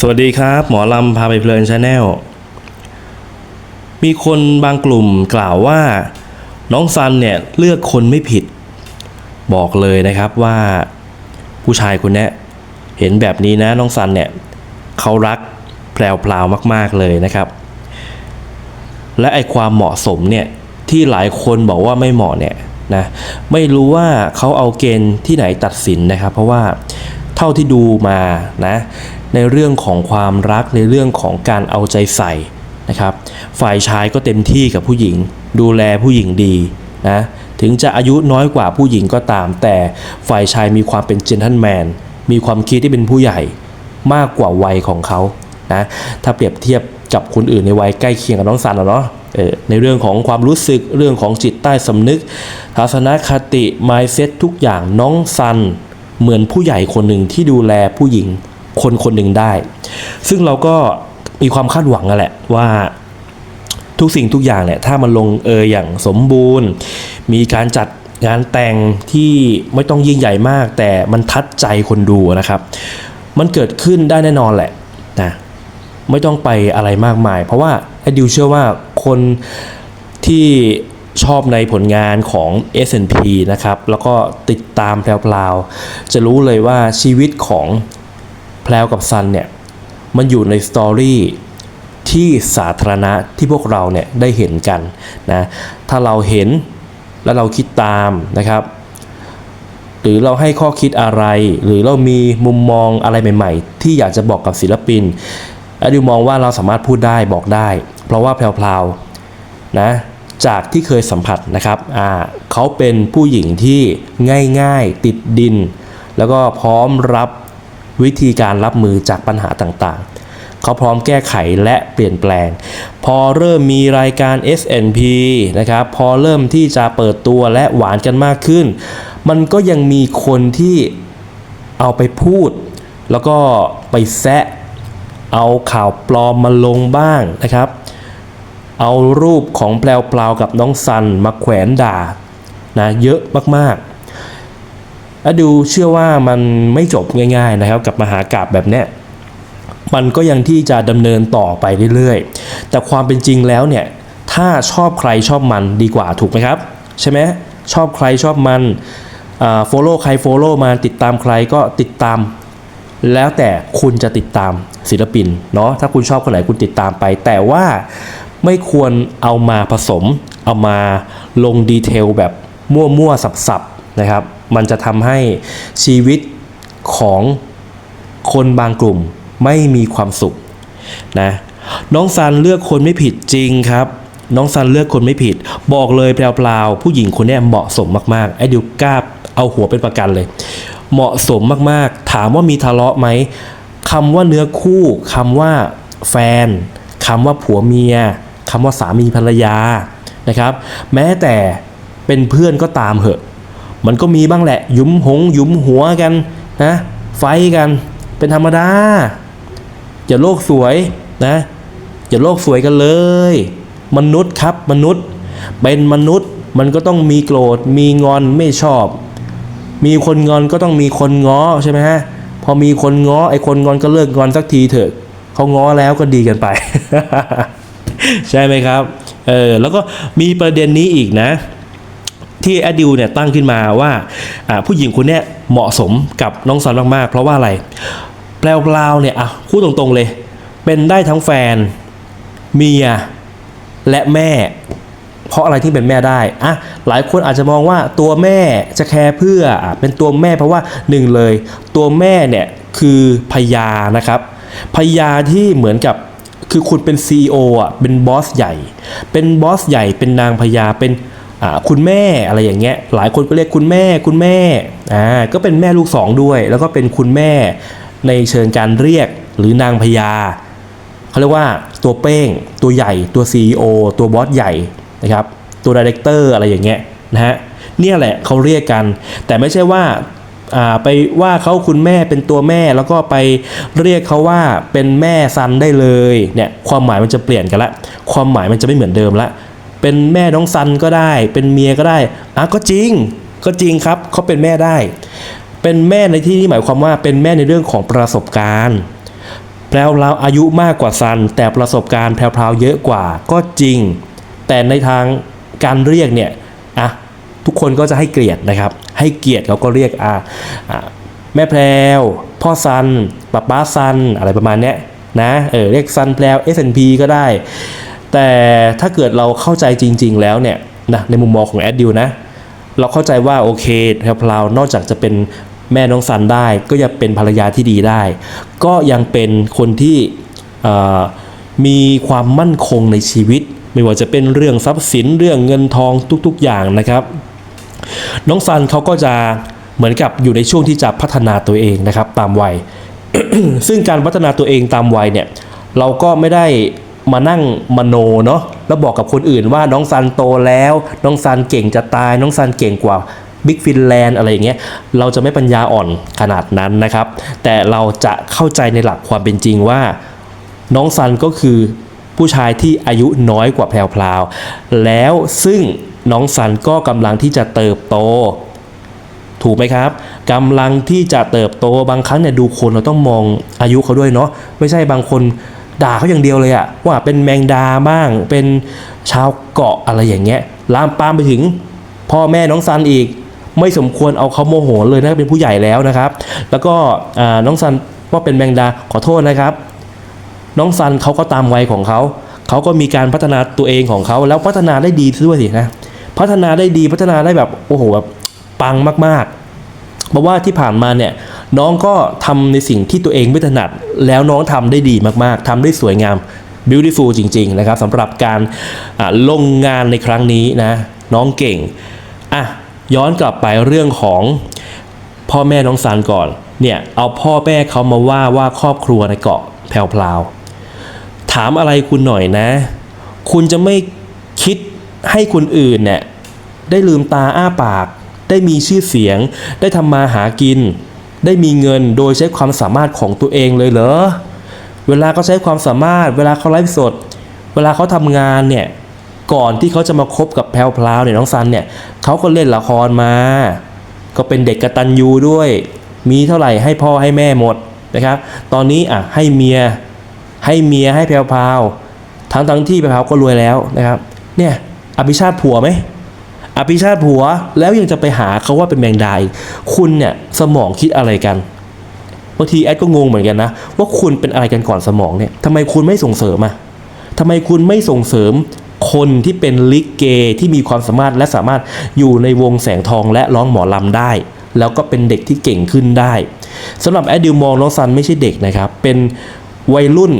สวัสดีครับ หมอลำพาไปเพลินชาแนลมีคนบางกลุ่มกล่าวว่า น้องซันเนี่ยเลือกคนไม่ผิด บอกเลยนะครับว่า ผู้ชายคนนี้เห็นแบบนี้นะน้องซันเนี่ยเขารักแพรวพราวมาก ๆเลยนะครับ และไอความเหมาะสมเนี่ยที่หลายคนบอกว่าไม่เหมาะเนี่ยนะไม่รู้ว่าเขาเอาเกณฑ์ที่ไหนตัดสินนะครับ เพราะว่าเท่าที่ดูมานะ ในเรื่องของความรักในเรื่องของการเอาใจใส่นะครับ ฝ่ายชายก็เต็มที่กับผู้หญิง ดูแลผู้หญิงดีนะถึงจะอายุน้อยกว่าผู้หญิงก็ตาม แต่ฝ่ายชายมีความเป็นเจนทัลแมนมีความคิดที่เป็นผู้ใหญ่มากกว่าวัยของเขานะถ้าเปรียบเทียบกับคนอื่นในวัยใกล้เคียงกับน้องซันเนาะในเรื่องของความรู้สึกเรื่องของจิตใต้สำนึก ทัศนคติ mindset ทุกอย่างน้องซัน เหมือนผู้ใหญ่คนหนึ่งที่ดูแลผู้หญิง คนคนหนึ่งได้ ซึ่งเราก็มีความคาดหวังนั่นแหละว่าทุกสิ่งทุกอย่างเนี่ยถ้ามันลงเอยอย่างสมบูรณ์ มีการจัดงานแต่งที่ไม่ต้องยิ่งใหญ่มาก แต่มันทัดใจคนดูนะครับ มันเกิดขึ้นได้แน่นอนแหละนะไม่ต้องไปอะไรมากมาย เพราะว่าไอ้ดิวเชื่อว่าคนที่ชอบในผลงานของ S&P นะครับ แล้วก็ติดตามแพลวๆจะรู้เลยว่าชีวิตของ แพลวกับซันเนี่ยมันอยู่ในสตอรี่ที่สาธารณะที่พวกเราเนี่ยได้เห็นกันนะถ้าเราเห็นแล้วเราคิดตามนะครับ หรือเราให้ข้อคิดอะไร หรือเรามีมุมมองอะไรใหม่ ๆ ที่อยากจะบอกกับศิลปินอดิวมองว่าเราสามารถพูดได้บอกได้ เพราะว่าแพลวๆนะจากที่เคยสัมผัสนะครับอ่าเขาเป็นผู้หญิงที่ง่ายๆ ติดดิน แล้วก็พร้อมรับ วิธีการรับมือจากปัญหาต่างๆ เขาพร้อมแก้ไขและเปลี่ยนแปลง พอเริ่มมีรายการ SNP นะครับ พอเริ่มที่จะเปิดตัวและหวานกันมากขึ้น มันก็ยังมีคนที่เอาไปพูด แล้วก็ไปแซะ เอาข่าวปลอมมาลงบ้างนะครับ เอารูปของแปลวๆกับน้องซันมาแขวนด่านะเยอะมากๆ แล้วดูเชื่อว่ามันไม่จบง่าย ๆนะครับ กับมหากราบแบบเนี้ยมันก็ยังที่จะดำเนินต่อไปเรื่อยๆ แต่ความเป็นจริงแล้วเนี่ย ถ้าชอบใครชอบมันดีกว่าถูกไหมครับ ใช่ไหมชอบใครชอบมันโฟโล่ใครโฟโล่มาติดตามใครก็ติดตาม แล้วแต่คุณจะติดตามศิลปินเนาะถ้าคุณชอบคนไหนคุณติดตามไป แต่ว่าไม่ควรเอามาผสม เอามาลงดีเทลแบบมั่วๆสับๆนะครับ มันจะทำให้ชีวิตของคนบางกลุ่มไม่มีความสุขนะน้องซันเลือกคนไม่ผิดจริงครับ น้องซันเลือกคนไม่ผิด บอกเลยแปลวๆผู้หญิงคนนี้เหมาะสมมากๆไอ้ดิวกล้าเอาหัวเป็นประกันเลย เหมาะสมมากๆ ถามว่ามีทะเลาะไหมคำว่าเนื้อคู่คำว่าแฟนคำว่าผัวเมียคำว่าสามีภรรยานะครับ แม้แต่เป็นเพื่อนก็ตามเหอะ มันก็มีบ้างแหละยุมหงยุมหัวกันนะไฟกันเป็นธรรมดาอย่าโลกสวยนะอย่าโลกสวยกันเลย มนุษย์ครับมนุษย์ เป็นมนุษย์มันก็ต้องมีโกรธมีงอนไม่ชอบ มีคนงอนก็ต้องมีคนง้อใช่ไหมฮะพอมีคนง้อไอ้คนงอนก็เลิกงอนสักทีเถอะเขาง้อแล้วก็ดีกันไป ใช่ไหมครับเออแล้วก็มีประเด็นนี้อีกนะ ที่แอดดิวเนี่ยตั้งขึ้นมาว่าผู้หญิงคนนี้เหมาะสมกับน้องซันมากๆ เพราะว่าอะไร แปลวๆเนี่ยอะพูดตรงๆเลย เป็นได้ทั้งแฟนเมียและแม่ เพราะอะไรที่เป็นแม่ได้อะหลายคนอาจจะมองว่าตัวแม่จะแคร์เพื่ออเป็นตัวแม่เพราะว่าหนึ่งเลย ตัวแม่เนี่ยคือพญานะครับพญาที่เหมือนกับคือคุณเป็น CEO อะเป็นบอสใหญ่ เป็นบอสใหญ่เป็นนางพญาเป็น คุณแม่อะไรอย่างเงี้ยหลายคนก็เรียกคุณแม่คุณแม่อ่าก็เป็นแม่ลูกสองด้วย แล้วก็เป็นคุณแม่ในเชิงการเรียกหรือนางพญาเขาเรียกว่าตัวเป้ง ตัวใหญ่ ตัว CEO ตัวบอสใหญ่นะครับตัวดีเรคเตอร์อะไรอย่างเงี้ยนะฮะเนี่ยแหละเขาเรียกกัน แต่ไม่ใช่ว่าอ่าไปว่าเขาคุณแม่เป็นตัวแม่แล้วก็ไปเรียกเขาว่าเป็นแม่ซันได้เลยเนี่ยความหมายมันจะเปลี่ยนกันละ ความหมายมันจะไม่เหมือนเดิมละ เป็นแม่น้องซันก็ได้ เป็นเมียก็ได้อะก็จริง ก็จริงครับเขาเป็นแม่ได้ เป็นแม่ในที่นี้หมายความว่าเป็นแม่ในเรื่องของประสบการณ์แพรวพราอายุมากกว่าซัน แต่ประสบการณ์แพรวพราเยอะกว่าก็จริง แต่ในทางการเรียกเนี่ยอะทุกคนก็จะให้เกียรตินะครับ ให้เกียรติเขาก็เรียกอะอะแม่แพรวพ่อซันป้าป้าซันอะไรประมาณเนี้ยนะเออเรียกซันแพรว S&P ก็ได้ แต่ถ้าเกิดเราเข้าใจจริง ๆ แล้วเนี่ยนะในมุมมองของแอดดิวนะเราเข้าใจว่าโอเคแพรวนอกจากจะเป็นแม่น้องซันได้ ก็ยังเป็นภรรยาที่ดีได้ ก็ยังเป็นคนที่มีความมั่นคงในชีวิต ไม่ว่าจะเป็นเรื่องทรัพย์สินเรื่องเงินทองทุกๆอย่างนะครับ น้องซันเขาก็จะเหมือนกับอยู่ในช่วงที่จะพัฒนาตัวเองนะครับตามวัย ซึ่งการพัฒนาตัวเองตามวัยเนี่ยเราก็ไม่ได้ มานั่งมโนเนาะแล้วบอกกับคนอื่นว่าน้องซันโตแล้ว น้องซันเก่งจะตาย น้องซันเก่งกว่าบิ๊กฟินแลนด์อะไรอย่างเงี้ยเราจะไม่ปัญญาอ่อนขนาดนั้นนะครับ แต่เราจะเข้าใจในหลักความเป็นจริงว่า น้องซันก็คือผู้ชายที่อายุน้อยกว่าแพรวพราวแล้วซึ่งน้องซันก็กำลังที่จะเติบโต ถูกไหมครับกำลังที่จะเติบโตบางครั้งเนี่ยดูคนเราต้องมองอายุเขาด้วยเนาะไม่ใช่บางคน ด่าเขาอย่างเดียวเลยอะว่าเป็นแมงดาบ้าง เป็นชาวเกาะอะไรอย่างเงี้ยลามปามไปถึงพ่อแม่น้องซันอีก ไม่สมควรเอาเขาโมโหเลยนะเป็นผู้ใหญ่แล้วนะครับ แล้วก็น้องซันว่าเป็นแมงดาขอโทษนะครับ น้องซันเขาก็ตามวัยของเขาเขาก็มีการพัฒนาตัวเองของเขาแล้วพัฒนาได้ดีด้วยสินะพัฒนาได้ดีพัฒนาได้แบบโอ้โหแบบปังมากๆเพราะว่าที่ผ่านมาเนี่ย น้องก็ทำในสิ่งที่ตัวเองไม่ถนัด แล้วน้องทำได้ดีมากๆทำได้สวยงาม beautiful จริง ๆ นะครับสำหรับการอ่าลงงานในครั้งนี้นะ น้องเก่งอะย้อนกลับไปเรื่องของพ่อแม่น้องซันก่อน เนี่ยเอาพ่อแม่เขามาว่าว่าครอบครัวในเกาะแพรวๆถามอะไรคุณหน่อยนะ คุณจะไม่คิดให้คนอื่นเนี่ยได้ลืมตาอ้าปาก ได้มีชื่อเสียง ได้ทำมาหากิน ได้มีเงินโดยใช้ความสามารถของตัวเองเลยเหรอ เวลาเขาใช้ความสามารถ เวลาเขาไลฟ์สด เวลาเขาทำงานเนี่ย ก่อนที่เขาจะมาคบกับแพลวพลาวเนี่ยน้องซันเนี่ยเขาก็เล่นละครมา ก็เป็นเด็กกระตัญญูด้วย มีเท่าไหร่ให้พ่อให้แม่หมดนะครับ ตอนนี้อะให้เมีย ให้เมียให้แพลวพลาวทั้งทั้งที่แพลวพลาวก็รวยแล้วนะครับ เนี่ยอภิชาติผัวไหม อภิชาติผัวแล้วยังจะไปหาเขาว่าเป็นแมงดาอีกคุณเนี่ยสมองคิดอะไรกันบางทีแอดก็งงเหมือนกันนะ ว่าคุณเป็นอะไรกันก่อนสมองเนี่ยทำไมคุณไม่ส่งเสริมอะทำไมคุณไม่ส่งเสริมคนที่เป็นลิเกที่มีความสามารถและสามารถอยู่ในวงแสงทองและร้องหมอลำได้ แล้วก็เป็นเด็กที่เก่งขึ้นได้สำหรับแอดดิวมองน้องซันไม่ใช่เด็กนะครับ เป็นวัยรุ่น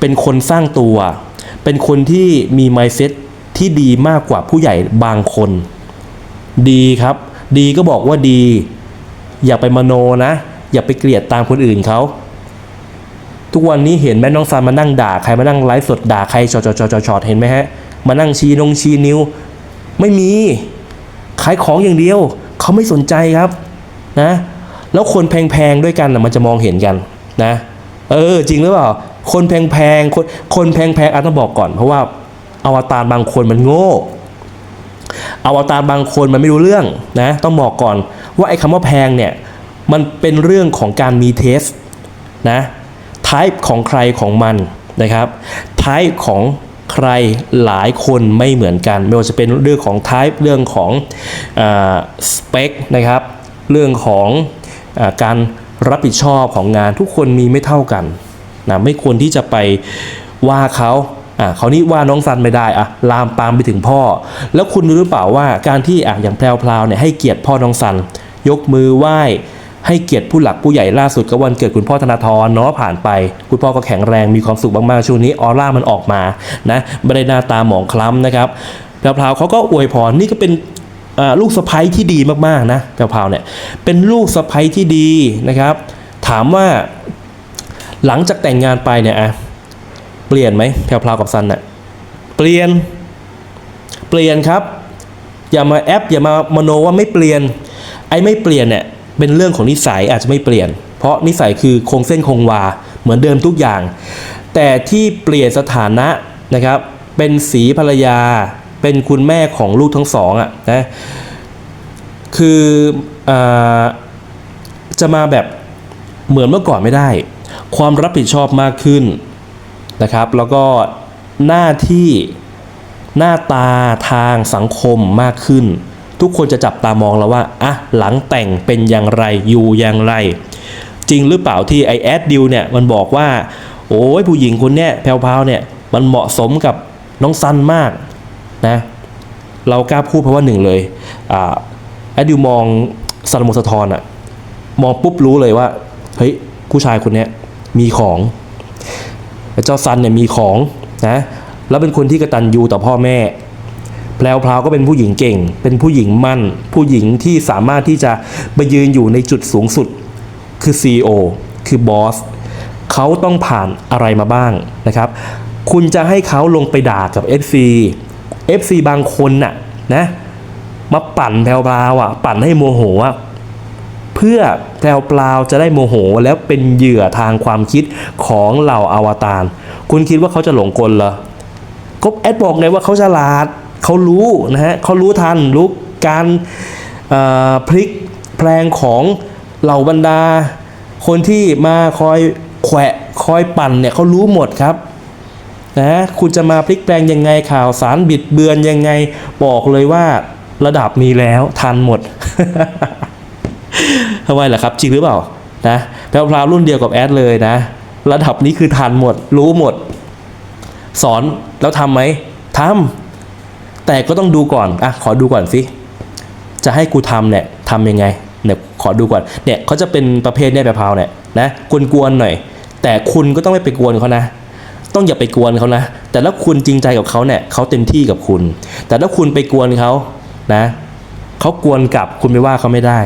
เป็นคนสร้างตัว เป็นคนที่มี mindset ที่ดีมากกว่าผู้ใหญ่บางคน ดีครับ ดีก็บอกว่าดี อย่าไปมโนนะ อย่าไปเกลียดตามคนอื่นเขาทุกวันนี้เห็นแม่น้องซันมานั่งด่าใครมานั่งไลฟ์สดด่าใครจอจอจอจอจอเห็นไหมฮะ มานั่งชี้นงชี้นิ้ว ไม่มีขายของอย่างเดียว เขาไม่สนใจครับนะ แล้วคนแพงๆด้วยกันนะมันจะมองเห็นกันนะ เออ จริงหรือเปล่า คนแพงๆคนคนแพงๆอาจต้องบอกก่อนเพราะว่า อวตารบางคนมันโง่อวตารบางคนมันไม่รู้เรื่องนะต้องบอกก่อนว่าไอ้คำว่าแพงเนี่ยมันเป็นเรื่องของการมีเทสนะ type ของใครของมันนะครับ type ของใครหลายคนไม่เหมือนกัน ไม่ว่าจะเป็นเรื่องของ type เรื่องของสเปคนะครับเรื่องของอการรับผิดชอบของงานทุกคนมีไม่เท่ากันนะไม่ควรที่จะไปว่าเขา อะเขาวนี้ว่าน้องซันไม่ได้อะลามปามไปถึงพ่อ แล้วคุณรู้หรือเปล่าว่าการที่อะอย่างแพรวๆเนี่ยให้เกียรติพ่อน้องซัน ยกมือไหว้ให้เกียรติผู้หลักผู้ใหญ่ล่าสุดก็วันเกิดคุณพ่อธนาธรเนาะผ่านไป คุณพ่อก็แข็งแรงมีความสุขมากๆช่วงนี้ออร่ามันออกมานะไม่ได้หน้าตาหมองคล้ำนะครับแพรวๆเขาก็อวยพรนี่ก็เป็นลูกสะใภ้ที่ดีมากๆนะแพรวๆเนี่ยเป็นลูกสะใภ้ที่ดีนะครับ ถามว่าหลังจากแต่งงานไปเนี่ยอะ เปลี่ยนไหมแพรวๆกับซันน่ะเปลี่ยน เปลี่ยนครับ อย่ามาแอป อย่ามามโนว่าไม่เปลี่ยน ไอ้ไม่เปลี่ยนเนี่ยเป็นเรื่องของนิสัยอาจจะไม่เปลี่ยน เพราะนิสัยคือคงเส้นคงวาเหมือนเดิมทุกอย่าง แต่ที่เปลี่ยนสถานะนะครับ เป็นสีภรรยา เป็นคุณแม่ของลูกทั้งสองอะนะคืออาจะมาแบบเหมือนเมื่อก่อนไม่ได้ ความรับผิดชอบมากขึ้น นะครับ แล้วก็หน้าที่หน้าตาทางสังคมมากขึ้น ทุกคนจะจับตามองแล้วว่าอะหลังแต่งเป็นอย่างไรอยู่อย่างไร จริงหรือเปล่าที่ไอแอดดิวเนี่ยมันบอกว่า โอ้ยผู้หญิงคนเนี้ยแพรวๆเนี่ยมันเหมาะสมกับน้องซันมากนะเรากล้าพูดเพราะว่าหนึ่งเลยอ่าแอดดิวมองซันโมสะทอนอะมองปุ๊บรู้เลยว่าเฮ้ยผู้ชายคนเนี้ยมีของ เจ้าซันเนี่ยมีของนะแล้วเป็นคนที่กระตันยูต่อพ่อแม่ แพลวพราวก็เป็นผู้หญิงเก่ง เป็นผู้หญิงมั่น ผู้หญิงที่สามารถที่จะไปยืนอยู่ในจุดสูงสุด คือ CEO คือบอสเขาต้องผ่านอะไรมาบ้างนะครับ คุณจะให้เขาลงไปด่ากับ FC FC บางคนน่ะนะมาปั่นแพลวพราวอะ ปั่นให้โมโหอะ เพื่อแพลวพราวจะได้โมโห แล้วเป็นเหยื่อทางความคิดของเหล่าอวตารคุณคิดว่าเขาจะหลงกลเหรอก็แอดบอกไงว่าเขาฉลาดเขารู้นะฮะเขารู้ทันรู้การพลิกแพลงของเหล่าบรรดา คนที่มาคอยแขวะคอยปั่นเนี่ยเขารู้หมดครับนะคุณจะมาพลิกแปลงยังไงข่าวสารบิดเบือนยังไง บอกเลยว่าระดับนี้แล้วทันหมด ทำไมล่ะครับ จริงหรือเปล่านะแพรวพราวรุ่นเดียวกับแอดเลยนะ ระดับนี้คือทันหมด รู้หมด สอนแล้วทำไหมทำแต่ก็ต้องดูก่อนอะขอดูก่อนสิจะให้กูทำเนี่ยทำยังไงเนี่ยขอดูก่อนเนี่ยเขาจะเป็นประเภทเนี่ยแบบพราวเนี่ยนะกวนๆหน่อย แต่คุณก็ต้องไม่ไปกวนเขานะต้องอย่าไปกวนเขานะ แต่ถ้าคุณจริงใจกับเขาเนี่ยเขาเต็มที่กับคุณ แต่ถ้าคุณไปกวนเขานะ เขากวนกลับคุณไม่ว่าเขาไม่ได้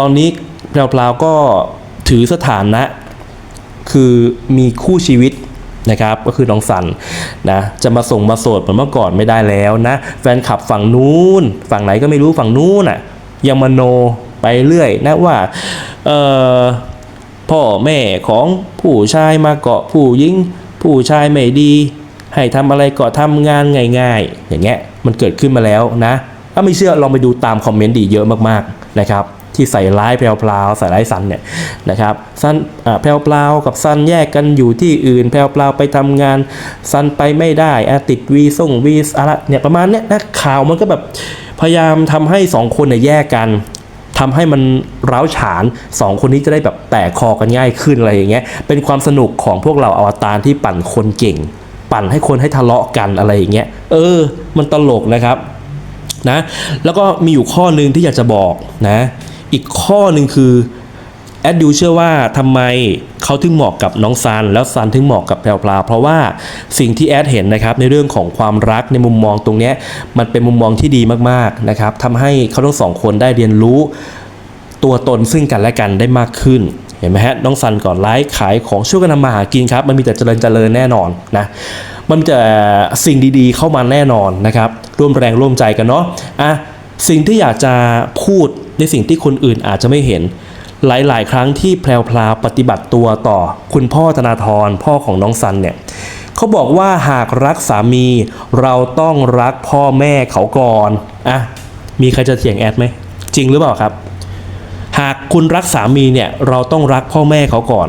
ตอนนี้แพรวๆก็ถือสถานะ คือมีคู่ชีวิตนะครับก็คือน้องสันนะจะมาส่งมาโสดเหมือนเมื่อก่อนไม่ได้แล้วนะ แฟนคลับฝั่งนู้น ฝั่งไหนก็ไม่รู้ฝั่งนู้นอะยังมโนไปเรื่อยนะว่าเออพ่อแม่ของผู้ชายมาเกาะผู้หญิง ผู้ชายไม่ดี ให้ทำอะไรก็ทำงานง่ายๆ อย่างเงี้ยมันเกิดขึ้นมาแล้วนะ ถ้าไม่เชื่อลองไปดูตามคอมเมนต์ดีเยอะมากๆนะครับ ที่ใส่ร้ายแพรวๆใส่ร้ายซันเนี่ยนะครับซันอ่าแพรวกับซันแยกกันอยู่ที่อื่นแพรวๆไปทำงานซันไปไม่ได้อะติดวีส่งวีสอะไรเนี่ยประมาณเนี้ยนะข่าวมันก็แบบพยายามทำให้สองคนเนี่ยแยกกันทำให้มันร้าวฉานสองคนนี้จะได้แบบแตกคอกันง่ายขึ้นอะไรอย่างเงี้ยเป็นความสนุกของพวกเราอวตารที่ปั่นคนเก่ง ปั่นให้คนให้ทะเลาะกันอะไรอย่างเงี้ยเออ มันตลกนะครับนะแล้วก็มีอยู่ข้อหนึ่งที่อยากจะบอกนะ อีกข้อหนึ่งคือแอดดิวเชื่อว่าทำไมเขาถึงเหมาะกับน้องซัน แล้วซันถึงเหมาะกับแพรวพราเพราะว่าสิ่งที่แอดเห็นนะครับในเรื่องของความรักในมุมมองตรงนี้มันเป็นมุมมองที่ดีมากๆนะครับทำให้เขาทั้งสองคนได้เรียนรู้ตัวตนซึ่งกันและกันได้มากขึ้นเห็นไหมฮะน้องซันก่อนไลฟ์ขายของช่วยกันทำมาหากินครับ มันมีแต่เจริญเจริญแน่นอนนะมันมีแต่สิ่งดีๆเข้ามาแน่นอนนะครับร่วมแรงร่วมใจกันเนาะอะสิ่งที่อยากจะพูด ในสิ่งที่คนอื่นอาจจะไม่เห็น หลายๆ ครั้งที่แพรวพลาปฏิบัติตัวต่อ คุณพ่อธนาธรพ่อของน้องซันเนี่ยเขาบอกว่าหากรักสามีเราต้องรักพ่อแม่เขาก่อนอะมีใครจะเถียงแอดไหมจริงหรือเปล่าครับ หากคุณรักสามีเนี่ยเราต้องรักพ่อแม่เขาก่อน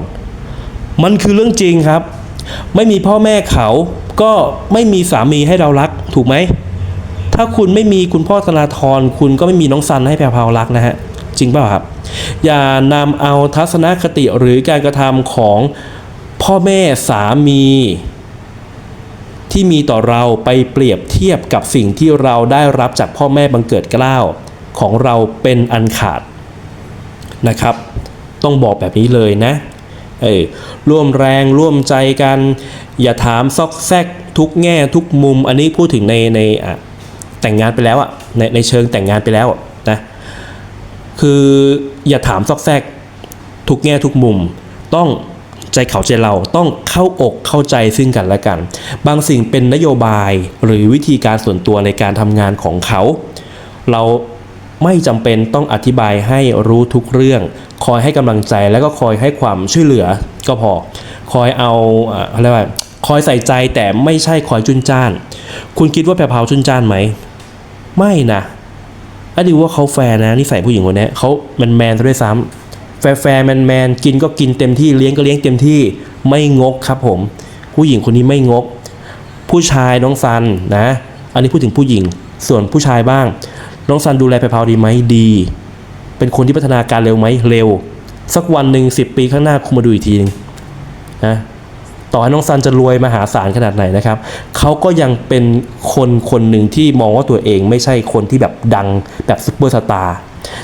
มันคือเรื่องจริงครับ ไม่มีพ่อแม่เขาก็ไม่มีสามีให้เรารักถูกไหม ถ้าคุณไม่มีคุณพ่อธนาธรคุณก็ไม่มีน้องซันให้แพรวพาวรักนะฮะจริงเปล่าครับ อย่านำเอาทัศนคติหรือการกระทำของพ่อแม่สามีที่มีต่อเราไปเปรียบเทียบกับสิ่งที่เราได้รับจากพ่อแม่บังเกิดเกล้าวของเราเป็นอันขาดนะครับ ต้องบอกแบบนี้เลยนะเออร่วมแรงร่วมใจกัน อย่าถามซอกแซกทุกแง่ทุกมุม อันนี้พูดถึงในในอะ แต่งงานไปแล้วอะในในเชิงแต่งงานไปแล้วนะคืออย่าถามซอกแซกทุกแง่ทุกมุม ต้องใจเขาใจเราต้องเข้าอกเข้าใจซึ่งกันและกัน บางสิ่งเป็นนโยบายหรือวิธีการส่วนตัวในการทำงานของเขา เราไม่จำเป็นต้องอธิบายให้รู้ทุกเรื่อง คอยให้กำลังใจแล้วก็คอยให้ความช่วยเหลือก็พอ คอยเอาอะไรว่าคอยใส่ใจแต่ไม่ใช่คอยจุนจ้าน คุณคิดว่าแพรพราวจุนจ้านไหม ไม่นะอดีว่าเขาแฟร์นะนิสัยผู้หญิงคนนี้เขาแมนแมนซะด้วยซ้ำแฟร์แฟร์แมนแมนกินก็กินเต็มที่เลี้ยงก็เลี้ยงเต็มที่ไม่งกครับผม ผู้หญิงคนนี้ไม่งก ผู้ชายน้องซันนะ อันนี้พูดถึงผู้หญิง ส่วนผู้ชายบ้าง น้องซันดูแลแพรวดีไหมดี เป็นคนที่พัฒนาการเร็วไหมเร็ว สักวันหนึ่งสิปีข้างหน้าคุณมาดูอีกทีหนึงนะ ต่อให้น้องซันจะรวยมหาศาลขนาดไหนนะครับเขาก็ยังเป็นคนคนหนึ่งที่มองว่าตัวเองไม่ใช่คนที่แบบดังแบบซุปเปอร์สตาร์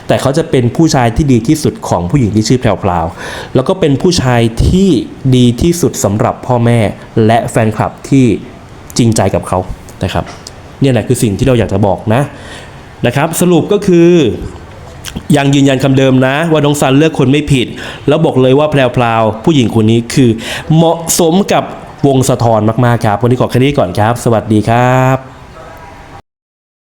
แต่เขาจะเป็นผู้ชายที่ดีที่สุดของผู้หญิงที่ชื่อแพรวแล้วก็เป็นผู้ชายที่ดีที่สุดสำหรับพ่อแม่และแฟนคลับที่จริงใจกับเขานะครับ เนี่ยแหละคือสิ่งที่เราอยากจะบอกนะนะครับ สรุปก็คือ ยังยืนยันคำเดิมนะ ว่าน้องซันเลือกคนไม่ผิด แล้วบอกเลยว่าแพรวๆผู้หญิงคนนี้คือเหมาะสมกับวงสะทอนมากๆครับ วันนี้ขอแค่นี้ก่อนครับ สวัสดีครับ